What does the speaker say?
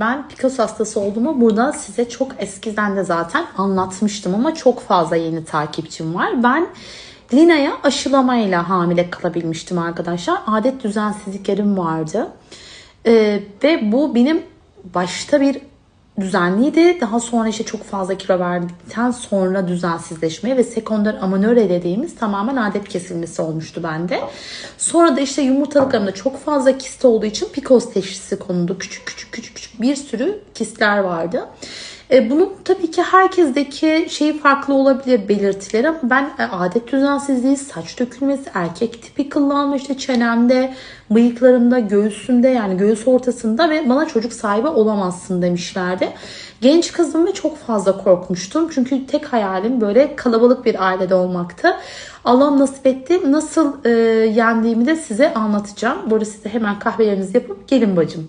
Ben PCOS hastası olduğumu burada size çok eskiden de zaten anlatmıştım ama çok fazla yeni takipçim var. Ben Lina'ya aşılamayla hamile kalabilmiştim arkadaşlar. Adet düzensizliklerim vardı. Ee, ve bu benim başta bir düzenliydi. Daha sonra işte çok fazla kilo verdikten sonra düzensizleşmeye ve sekonder amanöre dediğimiz tamamen adet kesilmesi olmuştu bende. Sonra da işte yumurtalıklarımda çok fazla kist olduğu için PCOS teşhisi konuldu. Küçük küçük küçük küçük bir sürü kistler vardı. E, bunun tabii ki herkesteki şeyi farklı olabilir belirtileri ama ben e, adet düzensizliği, saç dökülmesi, erkek tipi kıllanma işte çenemde, bıyıklarımda, göğsümde yani göğüs ortasında ve bana çocuk sahibi olamazsın demişlerdi. Genç kızım ve çok fazla korkmuştum. Çünkü tek hayalim böyle kalabalık bir ailede olmaktı. Allah'ım nasip etti. Nasıl e, yendiğimi de size anlatacağım. Bu arada size hemen kahvelerinizi yapıp gelin bacım.